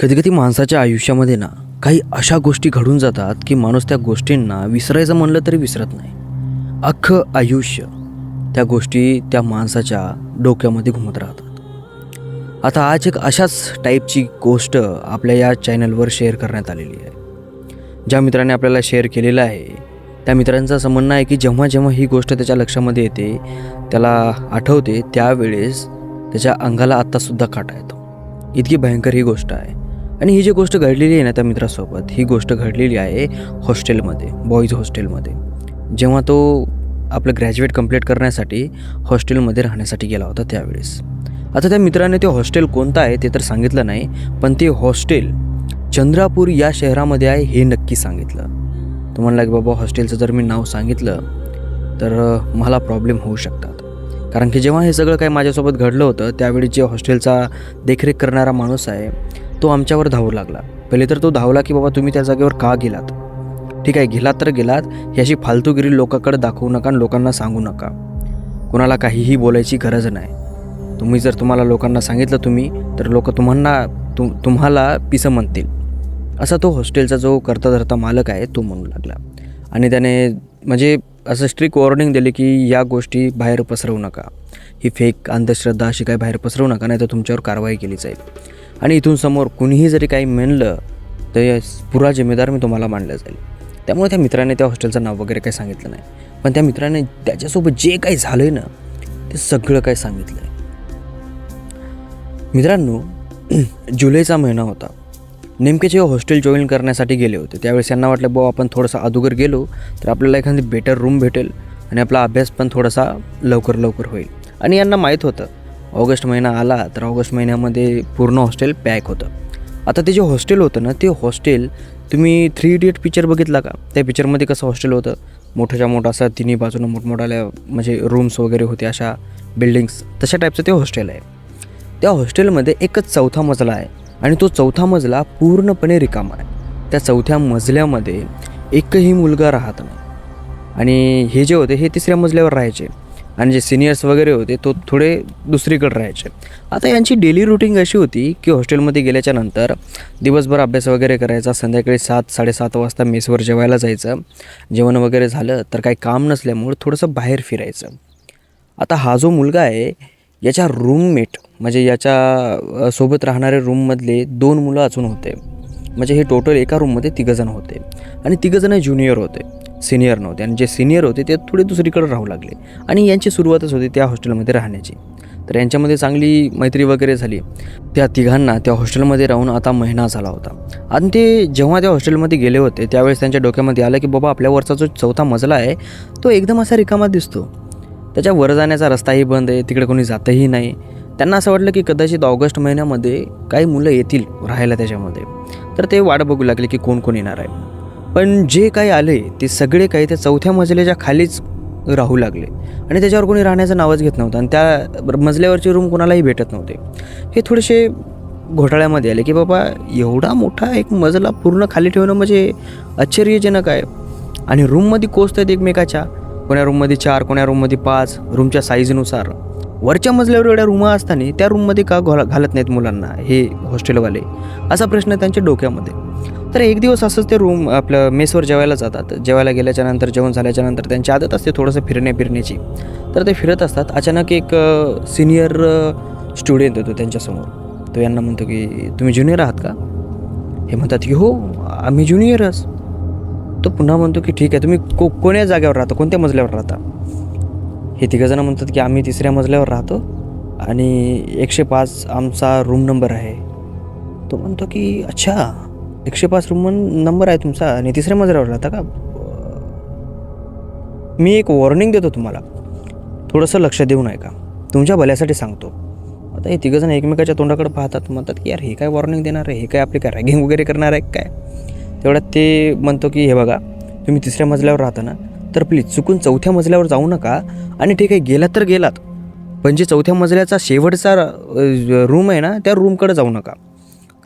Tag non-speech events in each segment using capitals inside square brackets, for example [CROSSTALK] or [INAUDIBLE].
कधी कधी माणसाच्या आयुष्यामध्ये ना काही अशा गोष्टी घडून जातात की माणूस त्या गोष्टींना विसरायचं म्हणलं तरी विसरत नाही. अख्खं आयुष्य त्या गोष्टी त्या माणसाच्या डोक्यामध्ये घुमत राहतात. आता आज एक अशाच टाईपची गोष्ट आपल्या या चॅनलवर शेअर करण्यात आलेली आहे. ज्या मित्राने आपल्याला शेअर केलेलं आहे त्या मित्रांचं असं म्हणणं आहे की जेव्हा जेव्हा ही गोष्ट त्याच्या लक्षामध्ये येते त्याला आठवते त्यावेळेस त्याच्या अंगाला आत्तासुद्धा काटा येतो. इतकी भयंकर ही गोष्ट आहे. आणि ही जी गोष्ट घडलेली आहे ना त्या मित्रासोबत ही गोष्ट घडलेली आहे हॉस्टेलमध्ये बॉईज हॉस्टेलमध्ये. जेव्हा तो आपलं ग्रॅज्युएट कंप्लीट करण्यासाठी हॉस्टेलमध्ये राहण्यासाठी गेला होता त्यावेळेस. आता त्या मित्राने ते हॉस्टेल कोणतं आहे ते तर सांगितलं नाही पण ते हॉस्टेल चंद्रापूर या शहरामध्ये आहे हे नक्की सांगितलं. तो म्हणला की बाबा हॉस्टेलचं जर मी नाव सांगितलं तर मला प्रॉब्लेम होऊ शकतात. कारण की जेव्हा हे सगळं काही माझ्यासोबत घडलं होतं त्यावेळी जे हॉस्टेलचा देखरेख करणारा माणूस आहे तो आमच्यावर धावू लागला. पहिले तर तो धावला की बाबा तुम्ही त्या जागेवर का गेलात? ठीक आहे गेलात तर गेलात ही अशी फालतूगिरी लोकांकडे दाखवू नका आणि लोकांना सांगू नका. कोणाला काहीही बोलायची गरज नाही. तुम्ही जर तुम्हाला लोकांना सांगितलं तुम्ही तर लोक तुम्हाला तुम तुम्हाला पिसं म्हणतील. असा तो हॉस्टेलचा जो करता धरता मालक आहे तो म्हणू लागला. आणि त्याने म्हणजे असं स्ट्रिक वॉर्निंग दिली की या गोष्टी बाहेर पसरवू नका. ही फेक अंधश्रद्धा अशी काय बाहेर पसरवू नका नाही तर तुमच्यावर कारवाई केली जाईल. आणि इथून समोर कुणीही जरी काही म्हणलं तर या पुरा जिम्मेदार मी तुम्हाला मानलं जाईल. त्यामुळे त्या मित्राने त्या हॉस्टेलचं नाव वगैरे काही सांगितलं नाही. पण त्या मित्राने त्याच्यासोबत जे काही झालं आहे ना ते सगळं काही सांगितलं आहे मित्रांनो [CLEARS THROAT] जुलैचा महिना होता. नेमके जे हॉस्टेल जॉईन करण्यासाठी गेले होते त्यावेळेस यांना वाटलं बुवा आपण थोडंसं अगोदर गेलो तर आपल्याला एखादी बेटर रूम भेटेल आणि आपला अभ्यास पण थोडासा लवकर लवकर होईल. आणि यांना माहीत होतं ऑगस्ट महिना आला तर ऑगस्ट महिन्यामध्ये पूर्ण हॉस्टेल पॅक होतं. आता ते जे हॉस्टेल होतं ना ते हॉस्टेल तुम्ही थ्री इडियट पिक्चर बघितला का? त्या पिक्चरमध्ये कसं हॉस्टेल होतं? मोठ्याच्या मोठा असा तिन्ही बाजूनं मोठमोठाल्या म्हणजे रूम्स वगैरे होते अशा बिल्डिंग्स तशा टाईपचं ते हॉस्टेल आहे. त्या हॉस्टेलमध्ये एकच चौथा मजला आहे आणि तो चौथा मजला पूर्णपणे रिकामा आहे. त्या चौथ्या मजल्यामध्ये एकही मुलगा राहत नाही. आणि हे जे होते हे तिसऱ्या मजल्यावर राहायचे. आणि जे सिनियर्स वगैरे होते तो थोडे दुसरीकडे राहायचे. आता यांची डेली रुटीन अशी होती की हॉस्टेलमध्ये गेल्याच्यानंतर दिवसभर अभ्यास वगैरे करायचा संध्याकाळी सात साडेसात वाजता मेसवर जेवायला जायचं. जेवण वगैरे झालं तर काही काम नसल्यामुळं थोडंसं बाहेर फिरायचं. आता हा जो मुलगा आहे याच्या रूममेट म्हणजे याच्या सोबत राहणाऱ्या रूममधले दोन मुलं अजून होते. म्हणजे हे टोटल एका रूममध्ये तिघंजण होते. आणि तिघंजण ज्युनियर होते. सिनियर नव्हते. आणि जे सिनियर होते ते थोडे दुसरीकडे राहू लागले. आणि यांची सुरुवातच होती त्या हॉस्टेलमध्ये राहण्याची. तर यांच्यामध्ये चांगली मैत्री वगैरे झाली. त्या तिघांना त्या हॉस्टेलमध्ये राहून आता महिना झाला होता. आणि ते जेव्हा त्या हॉस्टेलमध्ये गेले होते त्यावेळेस त्यांच्या डोक्यामध्ये आलं की बाबा आपल्यावरचा जो चौथा मजला आहे तो एकदम असा रिकामा दिसतो. त्याच्या वर जाण्याचा रस्ताही बंद आहे तिकडे कोणी जातही नाही. त्यांना असं वाटलं की कदाचित ऑगस्ट महिन्यामध्ये काही मुलं येतील राहायला त्याच्यामध्ये. तर ते वाट बघू लागले की कोण कोण येणार आहे. पण जे काही आले ते सगळे काही त्या चौथ्या मजल्याच्या खालीच राहू लागले. आणि त्याच्यावर कोणी राहण्याचं नावच घेत नव्हतं आणि त्या मजल्यावरची रूम कोणालाही भेटत नव्हते. हे थोडेसे घोटाळ्यामध्ये आले की बाबा एवढा मोठा एक मजला पूर्ण खाली ठेवणं म्हणजे आश्चर्यजनक आहे. आणि रूममध्ये कोचत आहेत एकमेकाच्या? कोण्या रूममध्ये चार कोण्या रूममध्ये पाच? रूमच्या साईजनुसार वरच्या मजल्यावर एवढ्या रूमा असताना त्या रूममध्ये का घाल घालत नाहीत मुलांना हे हॉस्टेलवाले? असा प्रश्न त्यांच्या डोक्यामध्ये. तर एक दिवस असंच ते रूम आपलं मेसवर जेवायला जातात. जेवायला गेल्याच्यानंतर जेवण झाल्याच्यानंतर त्यांची आदत असते थोडंसं फिरण्या फिरण्याची तर ते फिरत असतात. अचानक एक सिनियर स्टुडंट येतो त्यांच्यासमोर. तो यांना म्हणतो की तुम्ही ज्युनियर आहात का? हे म्हणतात की हो आम्ही ज्युनियरच तो पुन्हा म्हणतो की ठीक आहे तुम्ही को कोण्या जागेवर राहता? कोणत्या मजल्यावर राहता? हे तिघंजणं म्हणतात की आम्ही तिसऱ्या मजल्यावर राहतो आणि एकशे पाच आमचा रूम नंबर आहे. तो म्हणतो की अच्छा एकशे पाच रूम नंबर आहे तुमचा आणि तिसऱ्या मजल्यावर राहता का? मी एक वॉर्निंग देतो तुम्हाला. थोडंसं लक्ष देऊन ऐका. का तुमच्या भल्यासाठी सांगतो. आता हे तिघंजण एकमेकाच्या तोंडाकडे पाहतात म्हणतात की यार हे काय वॉर्निंग देणार आहे? हे काय आपली काय रॅगिंग वगैरे करणार आहे काय? तेवढ्यात ते म्हणतो की हे बघा तुम्ही तिसऱ्या मजल्यावर राहता ना तर प्लीज चुकून चौथ्या मजल्यावर जाऊ नका. आणि ठीक आहे गेलात तर गेलात. पण जे चौथ्या मजल्याचा शेवटचा रूम आहे ना त्या रूमकडे जाऊ नका.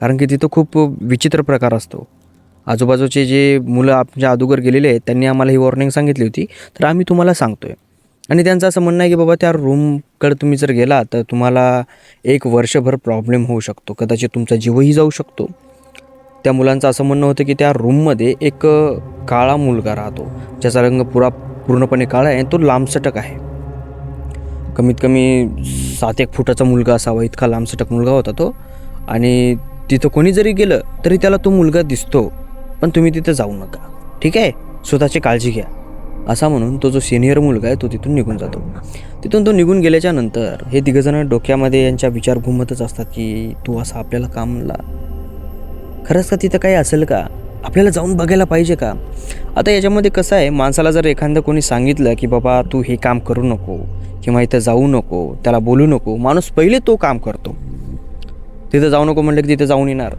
कारण की तिथं खूप विचित्र प्रकार असतो. आजूबाजूचे जे मुलं आमच्या अगोदर गेलेले आहेत त्यांनी आम्हाला ही वॉर्निंग सांगितली होती. तर आम्ही तुम्हाला सांगतो आहे आणि त्यांचं असं म्हणणं आहे की बाबा त्या रूमकडे तुम्ही जर गेला तर तुम्हाला एक वर्षभर प्रॉब्लेम होऊ शकतो. कदाचित तुमचा जीवही जाऊ शकतो. त्या मुलांचं असं म्हणणं होतं की त्या रूममध्ये एक काळा मुलगा राहतो. ज्याचा रंग पुरा पूर्णपणे काळा आहे आणि तो लांबसटक आहे. कमीत कमी सात एक फुटाचा मुलगा असावा इतका लांबसटक मुलगा होता तो. आणि तिथं कोणी जरी गेलं तरी त्याला तो मुलगा दिसतो. पण तुम्ही तिथं जाऊ नका. ठीक आहे? स्वतःची काळजी घ्या. असा म्हणून तो जो सिनियर मुलगा आहे तो तिथून निघून जातो. तिथून तो निघून गेल्याच्यानंतर हे तिघंजणं डोक्यामध्ये यांच्या विचार घुमतच असतात की तू असा आपल्याला कामला खरंच का तिथं काही असेल का? आपल्याला जाऊन बघायला पाहिजे का? आता याच्यामध्ये कसं आहे माणसाला जर एखादं कोणी सांगितलं की बाबा तू हे काम करू नको किंवा इथं जाऊ नको त्याला बोलू नको माणूस पहिले तो काम करतो. तिथं जाऊ नको म्हणलं की तिथं जाऊन येणार.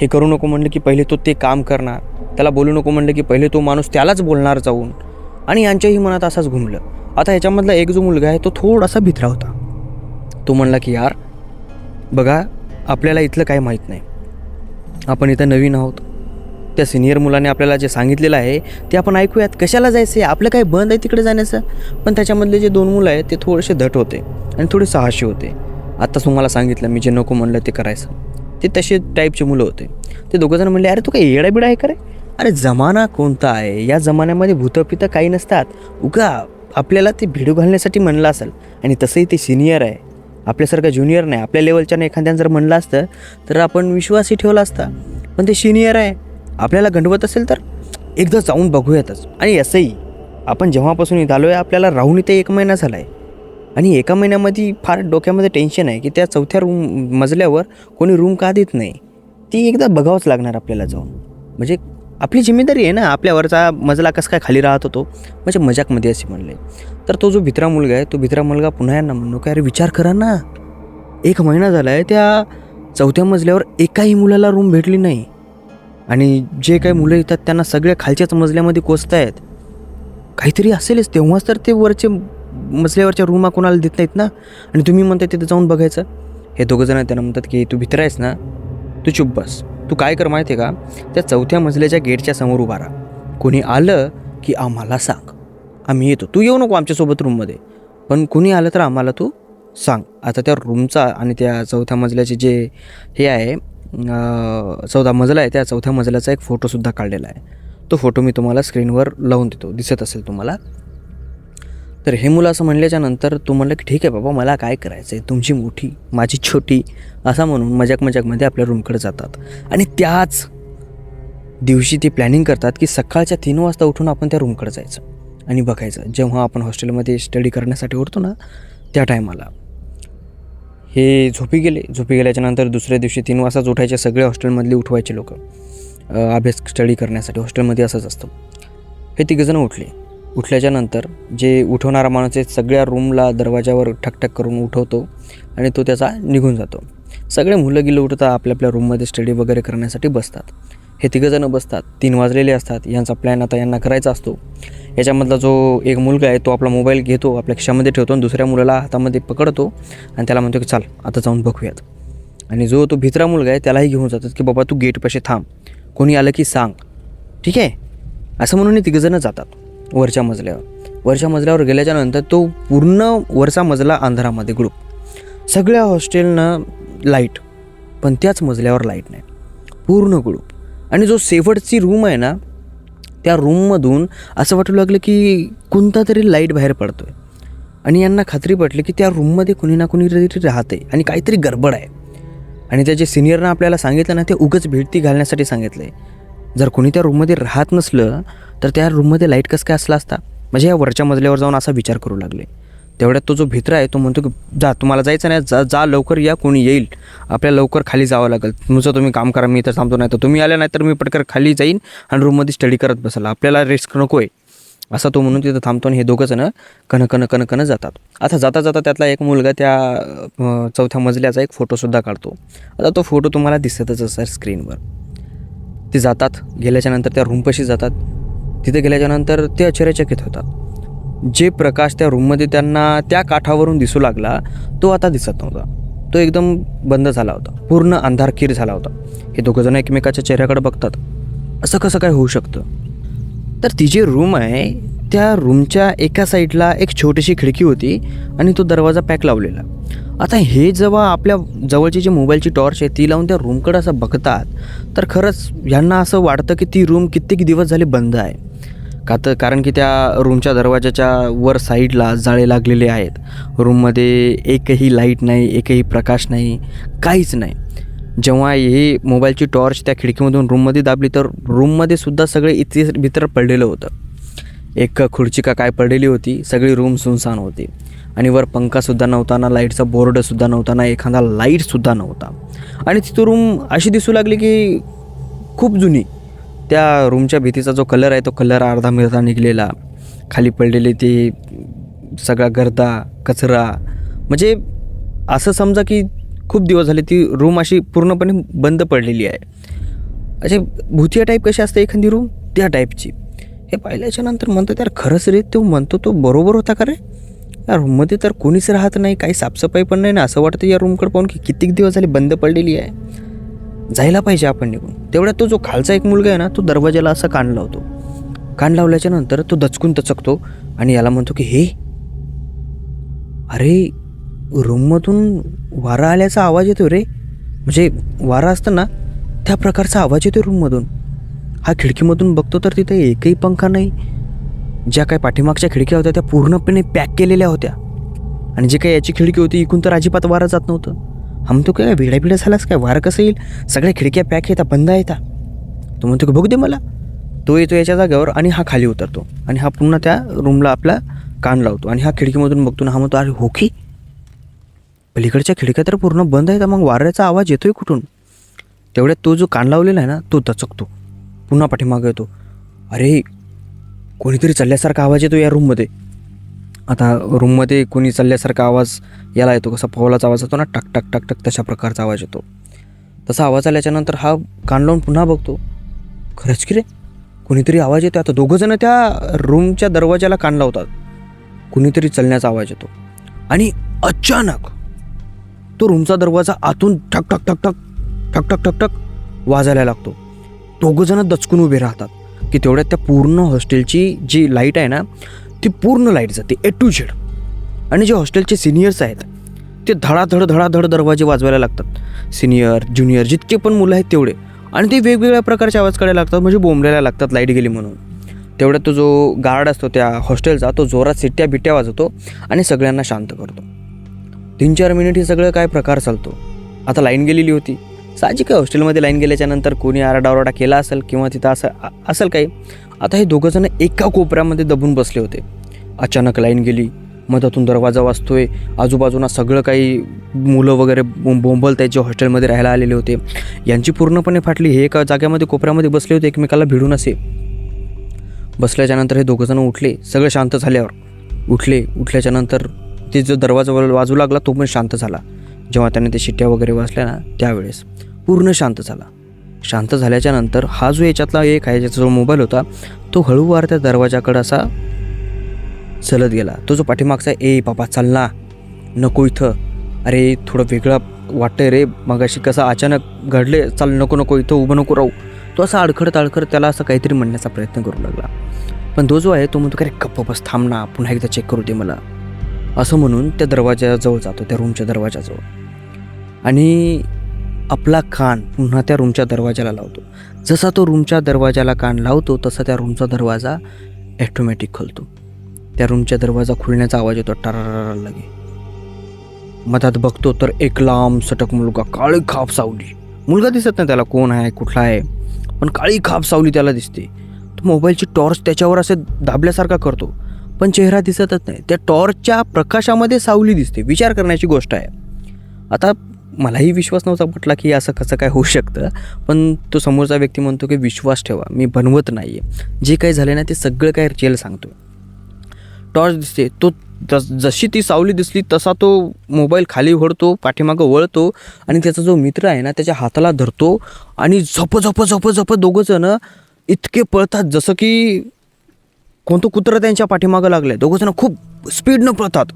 हे करू नको म्हणलं की पहिले तो ते काम करणार. त्याला बोलू नको म्हणलं की पहिले तो माणूस त्यालाच बोलणार जाऊन. आणि यांच्याही मनात असाच घुमलं. आता ह्याच्यामधला एक जो मुलगा आहे तो थोडासा भित्रा होता. तो म्हणला की यार बघा आपल्याला इथलं काय माहीत नाही. आपण इथं नवीन आहोत. त्या सिनियर मुलाने आपल्याला जे सांगितलेलं आहे ते आपण ऐकूयात. कशाला जायचं आहे? आपलं काय बंद आहे तिकडे जाण्याचं? पण त्याच्यामधले जे दोन मुलं आहेत ते थोडेसे धट होते आणि थोडे साहसी होते. आत्ता तुम्हाला सांगितलं मी जे नको म्हणलं ते करायचं. ते तसे टाईपचे मुलं होते. ते दोघंजण म्हणले अरे तू काय येडाबिडा आहे का रे? अरे जमाना कोणता आहे? या जमान्यामध्ये भूतपितं काही नसतात. उगा आपल्याला ते भिडू घालण्यासाठी म्हणलं असेल. आणि तसंही ते सिनियर आहे. आपल्यासारखं ज्युनियर नाही. आपल्या लेवलच्यानं एखाद्यानं जर म्हणलं असतं तर आपण विश्वासही ठेवला असता. पण ते सिनियर आहे. आपल्याला गंडवत असेल तर एकदा जाऊन बघूयातच. आणि असंही आपण जेव्हापासून इथं आलो आहे आपल्याला राहून इथे एक महिना झाला आहे आणि एका महिन्यामध्ये फार डोक्यामध्ये टेन्शन आहे की त्या चौथ्या रूम मजल्यावर कोणी रूम का देत नाही? ती एकदा बघावंच लागणार आपल्याला जाऊन. म्हणजे आपली जिम्मेदारी आहे ना आपल्यावरचा मजला कसं काय खाली राहत होतो म्हणजे मजाकमध्ये असे म्हणले. तर तो जो भित्रा मुलगा आहे तो भित्रा मुलगा पुन्हा यांना म्हणलो की अरे विचार करा ना. एक महिना झाला आहे त्या चौथ्या मजल्यावर एकाही मुलाला रूम भेटली नाही. आणि जे काही मुलं येतात त्यांना सगळ्या खालच्याच मजल्यामध्ये कोचत आहेत काहीतरी असेलच तेव्हाच तर ते वरचे मजल्यावरच्या रूमा कोणाला देत नाहीत ना. आणि तुम्ही म्हणताय तिथं जाऊन बघायचं. हे दोघंजणं त्यांना म्हणतात की तू भित्र आहेस ना? तू चुप बस. तू काय कर माहिती आहे का? त्या चौथ्या मजल्याच्या गेटच्या समोर उभा राहा. कुणी आलं की आम्हाला सांग. आम्ही येतो. तू येऊ नको आमच्यासोबत रूममध्ये पण कुणी आलं तर आम्हाला तू सांग. आता त्या रूमचा आणि त्या चौथ्या मजल्याचे जे हे आहे चौदा मजला आहे त्या चौथ्या मजल्याचा एक फोटोसुद्धा काढलेला आहे. तो फोटो मी तुम्हाला स्क्रीनवर लावून देतो. दिसत असेल तुम्हाला. तर हे मुलं असं म्हणल्याच्या नंतर तू म्हणलं की ठीक आहे बाबा मला काय करायचं आहे तुमची मोठी माझी छोटी असा म्हणून मजाक मजाकमध्ये आपल्या रूमकडे जातात. आणि त्याच दिवशी ते प्लॅनिंग करतात की सकाळच्या तीन वाजता उठून आपण त्या रूमकडे जायचं आणि बघायचं. जेव्हा आपण हॉस्टेलमध्ये स्टडी करण्यासाठी उठतो ना त्या टायमाला हे झोपी गेले. झोपी गेल्याच्यानंतर दुसऱ्या दिवशी तीन वाजताच उठायचे सगळे हॉस्टेलमधले उठवायचे लोक. अभ्यास स्टडी करण्यासाठी हॉस्टेलमध्ये असंच असतं. हे तिघंजणं उठले. उठल्याच्या नंतर जे उठवणारा माणूस आहे सगळ्या रूमला दरवाजावर ठकठक करून उठवतो आणि तो त्याचा निघून जातो. सगळे मुलं गिलं उठतात आपल्या आपल्या रूममध्ये स्टडी वगैरे करण्यासाठी बसतात. हे तिघंजणं बसतात तीन वाजलेले असतात यांचा प्लॅन आता यांना करायचा असतो. याच्यामधला जो एक मुलगा आहे तो आपला मोबाईल घेतो आपल्या खिशामध्ये ठेवतो आणि दुसऱ्या मुलाला हातामध्ये पकडतो आणि त्याला म्हणतो की चाल आता जाऊन बघूयात. आणि जो तो भित्रा मुलगा आहे त्यालाही घेऊन जातात की बाबा तू गेटपाशी थांब. कोणी आलं की सांग. ठीक आहे? असं म्हणून हे तिघंजणं जातात. वरच्या मजल्यावर. वरच्या मजल्यावर गेल्याच्यानंतर तो पूर्ण वरचा मजला अंधारामध्ये ग्रुप सगळ्या हॉस्टेलनं लाइट पण त्याच मजल्यावर लाइट नाही. पूर्ण ग्रुप आणि जो शेवटची रूम आहे ना त्या रूममधून असं वाटू लागलं की कोणता तरी लाइट बाहेर पडतो आहे आणि यांना खात्री पटली की त्या रूममध्ये कुणी ना कुणी तरी राहते आणि काहीतरी गडबड आहे. आणि त्याचे सिनियरनं आपल्याला सांगितलं ना ते उगच भेटती घालण्यासाठी सांगितलं आहे जर कोणी त्या रूममध्ये राहत नसलं तर त्या रूममध्ये लाइट कसं काय असला असता म्हणजे या वरच्या मजल्यावर जाऊन असा विचार करू लागले. तेवढ्यात तो जो भित्र आहे तो म्हणतो की जा तुम्हाला जायचं नाही जा जा लवकर या कोणी येईल. आपल्याला लवकर खाली जावं लागेल. तुमचं तुम्ही काम करा मी तर थांबतो नाही तर तुम्ही आले नाही तर मी पटकन खाली जाईन आणि रूममध्ये स्टडी करत बसाल. आपल्याला रिस्क नको आहे असा तो म्हणून तिथं थांबतो आणि हे दोघं जण कन कन कन कन जातात. आता जाता जाता त्यातला एक मुलगा त्या चौथ्या मजल्याचा एक फोटोसुद्धा काढतो. आता तो फोटो तुम्हाला दिसतच असेल स्क्रीनवर ते जातात. गेल्याच्यानंतर त्या रूमपाशी जातात. तिथे गेल्याच्यानंतर ते आश्चर्यचकित होतात जे प्रकाश त्या रूममध्ये त्यांना त्या काठावरून दिसू लागला तो आता दिसत नव्हता. तो एकदम बंद झाला होता. पूर्ण अंधारकीर झाला होता. हे दोघंजण एकमेकाच्या चेहऱ्याकडे बघतात. असं कसं काय होऊ शकतं? तर ती जी रूम आहे त्या रूमच्या एका साईडला एक छोटीशी खिडकी होती आणि तो दरवाजा पॅक लावलेला. आता हे जेव्हा आपल्या जवळची जी मोबाईलची टॉर्च आहे ती लावून त्या रूमकडे असं बघतात तर खरंच ह्यांना असं वाटतं की ती रूम कित्येक दिवस झाले बंद आहे. का तर कारण की त्या रूमच्या दरवाजाच्या वर साईडला जाळे लागलेले आहेत. रूममध्ये एकही लाइट नाही एकही प्रकाश नाही काहीच नाही. जेव्हा हे मोबाईलची टॉर्च त्या खिडकीमधून रूममध्ये दाबली तर रूममध्ये सुद्धा सगळे इथे भीतर पडलेलं होतं. एक खुर्ची का काय पडलेली होती सगळी रूम सुनसान होती. आणि वर पंखासुद्धा नव्हता ना लाईटचा बोर्डसुद्धा नव्हता ना एखादा लाईटसुद्धा नव्हता. आणि तिथं रूम अशी दिसू लागली की खूप जुनी. त्या रूमच्या भीतीचा जो कलर आहे तो कलर अर्धा मिरता निघलेला. खाली पडलेले ते सगळा गर्दा कचरा. म्हणजे असं समजा की खूप दिवस झाले ती रूम अशी पूर्णपणे बंद पडलेली आहे. असे भूतिया टाईप कशी असते एखादी रूम त्या टाईपची हे पाहिल्याच्या नंतर म्हणतो त्यार खरंच रे तो म्हणतो तो बरोबर होता का रे? या रूममध्ये तर कोणीच राहत नाही काही साफसफाई पण नाही ना. असं वाटतं या रूमकडे पाहून की कितीक दिवस झाले बंद पडलेली आहे. जायला पाहिजे आपण निघून. तेवढ्यात तो जो खालचा एक मुलगा आहे ना तो दरवाजाला असा कान लावतो. कान लावल्याच्या नंतर तो दचकून दचकतो आणि याला म्हणतो की हे अरे रूममधून वारा आल्याचा आवाज येतो रे. म्हणजे वारा असताना त्या प्रकारचा आवाज येतो रूममधून. हा खिडकीमधून बघतो तर तिथे एकही पंखा नाही. ज्या काही पाठीमागच्या खिडक्या होत्या त्या पूर्णपणे पॅक केलेल्या होत्या. आणि जे काही याची खिडकी होती इकून तर अजिबात वारा जात नव्हतं. हा तो काय भिडा भिडा झालास काय वार कसं येईल? सगळ्या खिडक्या पॅक येतात बंद येतात तो म्हणतो की बघू दे मला. तो येतो याच्या जागेवर आणि हा खाली उतरतो आणि हा पुन्हा त्या रूमला आपला कान लावतो आणि हा खिडकीमधून बघतो ना हा म्हणतो अरे होखी पलीकडच्या खिडक्या तर पूर्ण बंद आहेत मग वाऱ्याचा आवाज येतोय कुठून? तेवढ्यात तो जो कान लावलेला आहे ना तो दचकतो. पुन्हा पाठीमागं येतो. अरे कोणीतरी चालल्यासारखा आवाज येतो या रूममध्ये आता रूममध्ये कोणी चालल्यासारखा आवाज याला येतो कसा पावलाचा आवाज येतो ना टक टक टक टक तशा प्रकारचा आवाज येतो. तसा आवाज आल्याच्यानंतर हा कान लावून पुन्हा बघतो. खरंच की रे? कोणीतरी आवाज येतो आता दोघंजणं त्या रूमच्या दरवाजाला कान लावतात. कुणीतरी चलण्याचा आवाज येतो. आणि अचानक तो रूमचा दरवाजा आतून ठक ठक ठक ठक ठक ठक ठक ठक वाजायला लागतो. दोघंजणं दचकून उभे राहतात. की तेवढ्यात त्या पूर्ण हॉस्टेलची जी लाइट आहे ना ती पूर्ण लाइट जाते ए टू झेड आणि जे हॉस्टेलचे सिनियर्स आहेत ते धडाधड धडाधड दरवाजे वाजवायला लागतात. सिनियर ज्युनियर जितके पण मुलं आहेत तेवढे. आणि ते वेगवेगळ्या प्रकारचे आवाज काढायला लागतात म्हणजे बोंबल्याला लागतात लाइट गेली म्हणून. तेवढ्यात तो जो गार्ड असतो त्या हॉस्टेलचा तो जोरात सिट्ट्या बिट्ट्या वाजवतो आणि सगळ्यांना शांत करतो. तीन चार मिनिट हे सगळं काय प्रकार चालतो? आता लाईन गेलेली होती. साहजिक हॉस्टेलमध्ये लाईन गेल्याच्यानंतर कोणी आरडाओरडा केला असेल किंवा तिथं असं असेल काही आता हे दोघंजणं एका कोपऱ्यामध्ये दबून बसले होते. अचानक लाईन गेली. मधातून दरवाजा वाजतोय. आजूबाजूला सगळं काही मुलं वगैरे बों- बोंबलत आहेत जे हॉस्टेलमध्ये राहायला आलेले होते. यांची पूर्णपणे फाटली. हे एका जाग्यामध्ये कोपऱ्यामध्ये बसले होते. एकमेकाला भिडून असे बसल्याच्यानंतर हे दोघंजणं उठले. सगळं शांत झाल्यावर. उठले. उठल्याच्यानंतर ते जो दरवाजा वाजू लागला तो पण शांत झाला. जेव्हा त्याने ते शिट्ट्या वगैरे वाचल्या ना त्यावेळेस. पूर्ण शांत झाला. शांत झाल्याच्यानंतर हा जो याच्यातला एक आहे ज्याचा जो मोबाईल होता तो हळूवार त्या दरवाजाकडे असा चलत गेला. तो जो पाठीमागचा ए बाबा चाल ना नको इथं. अरे थोडं वेगळं वाटतंय रे. मगाशी कसं अचानक घडले चाल नको नको इथं उभं नको राहू. तो असा अडखडत अडखडत त्याला असं काहीतरी म्हणण्याचा प्रयत्न करू लागला. पण तो जो आहे तो म्हणतो का गप्प बस थांब ना पुन्हा एकदा चेक करू दे मला. असं म्हणून त्या दरवाजाजवळ जातो त्या रूमच्या दरवाजाजवळ. आणि आपला कान पुन्हा त्या रूमच्या दरवाजाला लावतो. जसा तो रूमच्या दरवाजाला कान लावतो तसा त्या रूमचा दरवाजा ॲटोमॅटिक खोलतो. त्या रूमच्या दरवाजा खुलण्याचा आवाज येतो टरारा लगे मधात बघतो तर एक लांब सटक मुलगा काळी खाप सावली मुलगा दिसत नाही त्याला कोण आहे कुठला आहे पण काळी खाप सावली त्याला दिसते तो मोबाईलची टॉर्च त्याच्यावर असे दाबल्यासारखा करतो पण चेहरा दिसतच नाही त्या टॉर्चच्या प्रकाशामध्ये सावली दिसते विचार करण्याची गोष्ट आहे आता मलाही विश्वास नव्हता म्हटला की असं कसं काय होऊ शकतं. पण तो समोरचा व्यक्ती म्हणतो की विश्वास ठेवा मी बनवत नाही आहे जे काही झाले ना ते सगळं काय रिअल सांगतो टॉर्च दिसते तो जस जशी ती सावली दिसली तसा तो मोबाईल खाली ओढतो पाठीमागं वळतो आणि त्याचा जो मित्र आहे ना त्याच्या हाताला धरतो आणि झप झप झप झप दोघं जण इतके पळतात जसं की कोणतं कुत्रं त्यांच्या पाठीमागं लागलं आहे दोघं जण खूप स्पीडनं पळतात.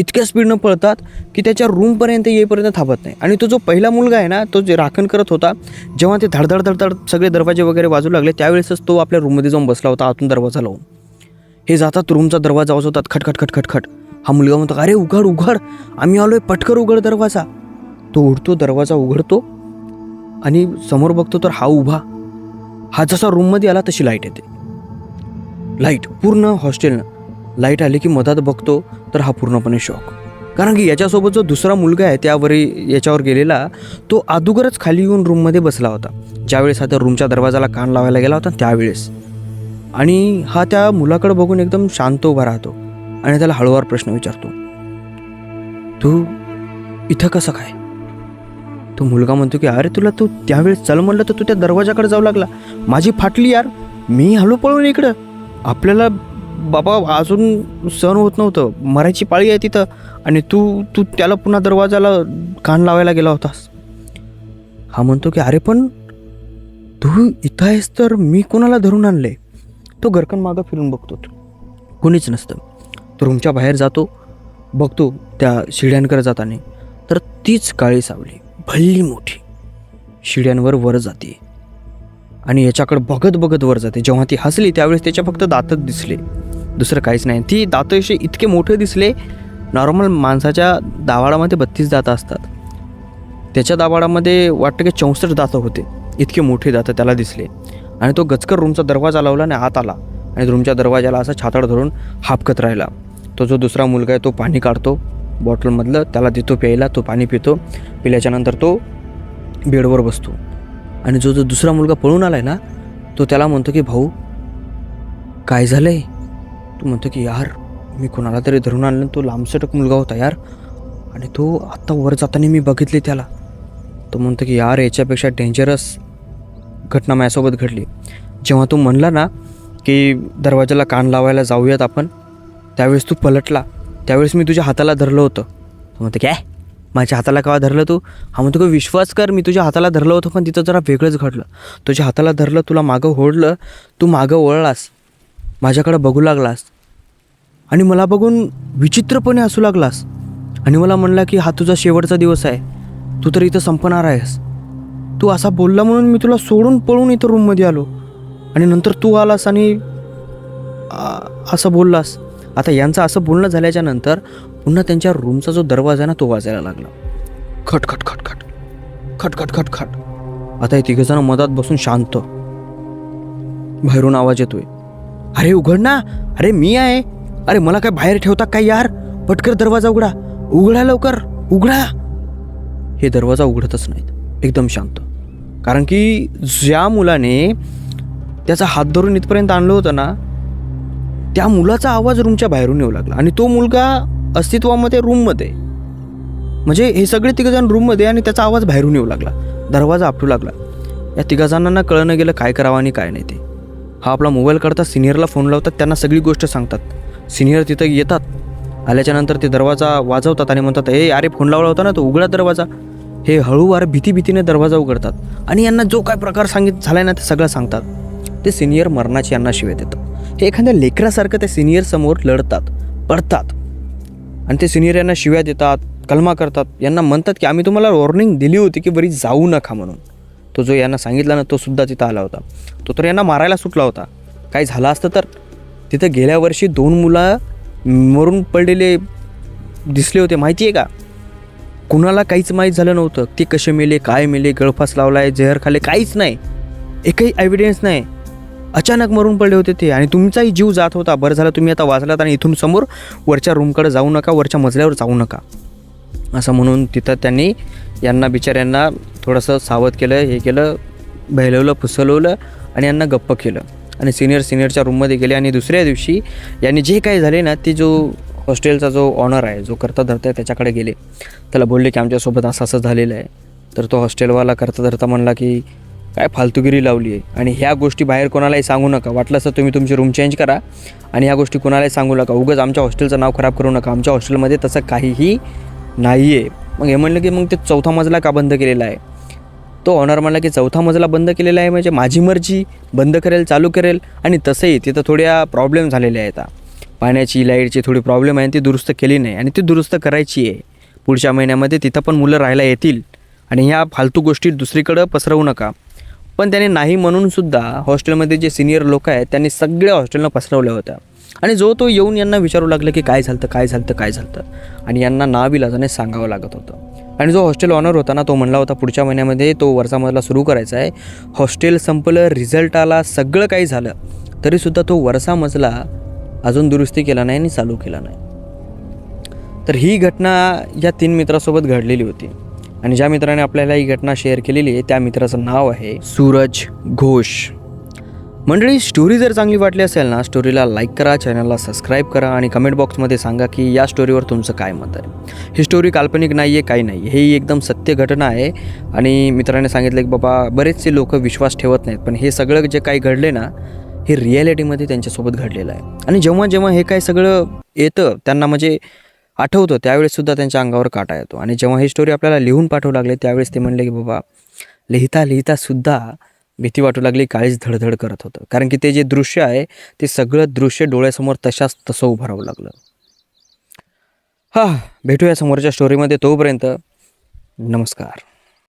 इतक्या स्पीडनं पळतात की त्याच्या रूमपर्यंत येईपर्यंत थांबत नाही. आणि तो जो पहिला मुलगा आहे ना तो जे राखण करत होता जेव्हा ते धडधड धडधड सगळे दरवाजे वगैरे वाजू लागले त्यावेळेसच तो आपल्या रूममध्ये जाऊन बसला होता आतून दरवाजा लावून. हे जातात रूमचा दरवाजा वाजवतात खटखट खटखट खट हा मुलगा म्हणतो अरे उघड उघड. आम्ही आलोय पटकर उघड दरवाजा. तो उडतो दरवाजा उघडतो आणि समोर बघतो तर हा उभा. हा जसा रूममध्ये आला तशी लाइट येते. लाइट पूर्ण हॉस्टेलनं लाइट आली की मधात बघतो तर हा पूर्णपणे शॉक. कारण की याच्यासोबत जो दुसरा मुलगा आहे त्यावर याच्यावर गेलेला तो अदुगरच खाली येऊन रूममध्ये बसला होता. ज्यावेळेस हा त्या रूमच्या दरवाजाला कान लावायला गेला होता त्यावेळेस. आणि हा त्या मुलाकडे बघून एकदम शांत उभा राहतो आणि त्याला हळूवार प्रश्न विचारतो. तू इथं कसं काय? तो मुलगा म्हणतो की अरे तुला तू त्यावेळेस चल म्हणलं तर तू त्या दरवाजाकडे जाऊ लागला. माझी फाटली यार. मी हळू पळून इकडं. आपल्याला बाबा अजून सहन होत नव्हतं. मरायची पाळी आहे तिथं. आणि तू तू त्याला पुन्हा दरवाजाला कान लावायला गेला होतास. हा म्हणतो की अरे पण तू इथं आहेस तर मी कोणाला धरून आणले? तो गरकन मागं फिरून बघतो. कोणीच नसतं. तो रूमच्या बाहेर जातो. बघतो त्या शिड्यांकडे जाताना. तर तीच काळी सावली. भल्ली मोठी. शिड्यांवर वर जाते. आणि याच्याकडे बघत बघत वर जाते. जेव्हा ती हसली त्यावेळेस त्याच्या फक्त दातच दिसले. दुसरं काहीच नाही. ती दात असे इतके मोठे दिसले नॉर्मल माणसाच्या दावाडामध्ये बत्तीस दातं असतात. त्याच्या दाबाडामध्ये वाटतं की चौसष्ट दातं होते. इतके मोठे दातं त्याला दिसले. आणि तो गचकर रूमचा दरवाजा लावला आणि आत आला. आणि रूमच्या दरवाजाला असा छातड धरून हापकत राहिला. तो जो दुसरा मुलगा आहे तो पाणी काढतो. बॉटलमधलं त्याला देतो प्यायला तो पाणी पितो. पिल्याच्यानंतर तो बेडवर बसतो. आणि जो जो दुसरा मुलगा पळून आला आहे ना तो त्याला म्हणतो की भाऊ काय झालं आहे तो म्हणतो की यार मी कोणाला तरी धरून आणलं. तो लांबसटक मुलगा होता यार. आणि तो आत्ता वर जाताना मी बघितले त्याला. तो म्हणतो की यार याच्यापेक्षा डेंजरस घटना माझ्यासोबत घडली. जेव्हा तू म्हणला ना की दरवाजाला कान लावायला जाऊयात आपण त्यावेळेस तू पलटला. त्यावेळेस मी तुझ्या हाताला धरलं होतं. तो म्हणतो काय माझ्या हाताला केव्हा धरलं तू? हा म्हणतो की विश्वास कर मी तुझ्या हाताला धरलं होतं पण तिथं जरा वेगळंच घडलं. तुझ्या हाताला धरलं तुला मागं ओढलं तू मागं वळलास. माझ्याकडं बघू लागलास. आणि मला बघून विचित्रपणे असू लागलास. आणि मला म्हणला की हा तुझा शेवटचा दिवस आहे. तू तर इथं संपणार आहेस. तू असा बोलला म्हणून मी तुला सोडून पळून इथं रूममध्ये आलो. आणि नंतर तू आलास आणि असं बोललास. आता यांचं असं बोलणं झाल्याच्यानंतर पुन्हा त्यांच्या रूमचा जो दरवाजा ना तो वाजायला लागला. खट खट खट खट. खट खट खट खट. आता हे तिघजण मधात बसून शांत. बाहेरून आवाज येतोय. अरे उघड ना. अरे मी आहे. अरे मला काय बाहेर ठेवता काय यार? पटकर दरवाजा उघडा. उघडा लवकर. उघडा. हे दरवाजा उघडतच नाहीत. एकदम शांत. कारण की ज्या मुलाने त्याचा हात धरून इथपर्यंत आणलं होतं ना त्या मुलाचा आवाज रूमच्या बाहेरून येऊ लागला. आणि तो मुलगा अस्तित्वामध्ये रूममध्ये. म्हणजे हे सगळे तिघजण रूममध्ये आणि त्याचा आवाज बाहेरून येऊ लागला. दरवाजा आपटू लागला. या तिघाजणांना कळणं गेलं काय करावं आणि काय नाही ते. हा आपला मोबाईल काढतात सिनियरला फोन लावतात त्यांना सगळी गोष्ट सांगतात. सिनियर तिथं येतात. आल्याच्यानंतर ते दरवाजा वाजवतात आणि म्हणतात ए अरे फोन लावला होता ना तो उघडा दरवाजा. हे हळूवार भीती भीतीने दरवाजा उघडतात. आणि यांना जो काय प्रकार सांगित झालाय ना ते सगळं सांगतात. ते सिनियर मरणाची यांना शिव्या देतात. हे एखाद्या लेकरासारखं ते सिनियर समोर लढतात पडतात. आणि ते सिनियर यांना शिव्या देतात कलमा करतात. यांना म्हणतात की आम्ही तुम्हाला वॉर्निंग दिली होती की बरी जाऊ नका म्हणून. तो जो यांना सांगितला ना तो सुद्धा तिथं आला होता. तो तर यांना मारायला सुटला होता. काय झालं असतं तर तिथं गेल्या वर्षी दोन मुलं मरून पडलेले दिसले होते माहिती आहे का? कुणाला काहीच माहीत झालं नव्हतं. ते कसे मेले काय मेले गळफास लावलाय जहर खाले काहीच नाही. एकही एव्हिडन्स नाही. अचानक मरून पडले होते ते. आणि तुमचाही जीव जात होता. बरं झालं तुम्ही आता वाचलात आणि इथून समोर वरच्या रूमकडे जाऊ नका वरच्या मजल्यावर जाऊ नका. असं म्हणून तिथं त्यांनी यांना बिचाऱ्यांना थोडंसं सावध केलं हे केलं बहलवलं फुसलवलं आणि यांना गप्प केलं. आणि सिनियर सिनियरच्या रूममध्ये गेले आणि दुसऱ्या दिवशी यांनी जे काही झाले ना ते जो हॉस्टेलचा जो ऑनर आहे जो करता धरता आहे त्याच्याकडे गेले. त्याला बोलले की आमच्यासोबत असं असं झालेलं आहे. तर तो हॉस्टेलवाला करता धरता म्हणला की काय फालतुगिरी लावली आहे आणि ह्या गोष्टी बाहेर कोणालाही सांगू नका. वाटलं असं तुम्ही तुमची रूम चेंज करा आणि ह्या गोष्टी कोणालाही सांगू नका. उगाच आमच्या हॉस्टेलचं नाव खराब करू नका. आमच्या हॉस्टेलमध्ये तसं काहीही नाही आहे मग हे म्हणलं की मग ते चौथा मजला का बंद केलेला आहे? तो ऑनर म्हणला की चौथा मजला बंद केलेला आहे म्हणजे माझी मर्जी बंद करेल चालू करेल आणि तसंही. तिथं थोड्या प्रॉब्लेम झालेल्या आहेत. पाण्याची लाईटची थोडी प्रॉब्लेम आहे आणि ती दुरुस्त केली नाही. आणि ती दुरुस्त करायची आहे. पुढच्या महिन्यामध्ये तिथं पण मुलं राहायला येतील. आणि ह्या फालतू गोष्टी दुसरीकडं पसरवू नका. पण त्याने नाही म्हणूनसुद्धा हॉस्टेलमध्ये जे सिनियर लोक आहेत त्यांनी सगळ्या हॉस्टेलनं पसरवल्या होत्या. आणि जो तो येऊन यांना विचारू लागला की काय झालं काय झालं काय झालं आणि यांना नाविलाजाने सांगावं लागत होतं. आणि जो हॉस्टेल ऑनर होता ना तो म्हणला होता पुढच्या महिन्यामध्ये तो वर्षामधला मजला सुरू करायचा आहे. हॉस्टेल संपलं रिझल्ट आला सगळं काही झालं. तरीसुद्धा तो वरसा मजला अजून दुरुस्ती केला नाही आणि चालू केला नाही. तर ही घटना या तीन मित्रासोबत घडलेली होती. आणि ज्या मित्राने आपल्याला ही घटना शेअर केलेली आहे त्या मित्राचं नाव आहे सूरज घोष. मंडळी स्टोरी जर चांगली वाटली असेल ना स्टोरीला लाईक करा चॅनलला सबस्क्राईब करा आणि कमेंट बॉक्समध्ये सांगा की या स्टोरीवर तुमचं काय मत आहे. ही स्टोरी काल्पनिक नाही आहे काही नाही ही एकदम सत्य घटना आहे आणि मित्राने सांगितलं की बाबा बरेचसे लोक विश्वास ठेवत नाहीत पण हे सगळं जे काही घडले ना हे रिॲलिटीमध्ये त्यांच्यासोबत घडलेलं आहे. आणि जेव्हा जेव्हा हे काय सगळं येतं त्यांना म्हणजे आठवतो त्यावेळेस सुद्धा त्यांच्या अंगावर काटा येतो. आणि जेव्हा ही स्टोरी आपल्याला लिहून पाठवू लागले त्यावेळेस ते म्हणले की बाबा लिहिता लिहिता सुद्धा भीती वाटू लागली काळीच धडधड करत होतं. कारण की ते जे दृश्य आहे ते सगळं दृश्य डोळ्यासमोर तशाच तसं उभं राहावं लागलं. हा भेटूया समोरच्या स्टोरीमध्ये तोपर्यंत. नमस्कार.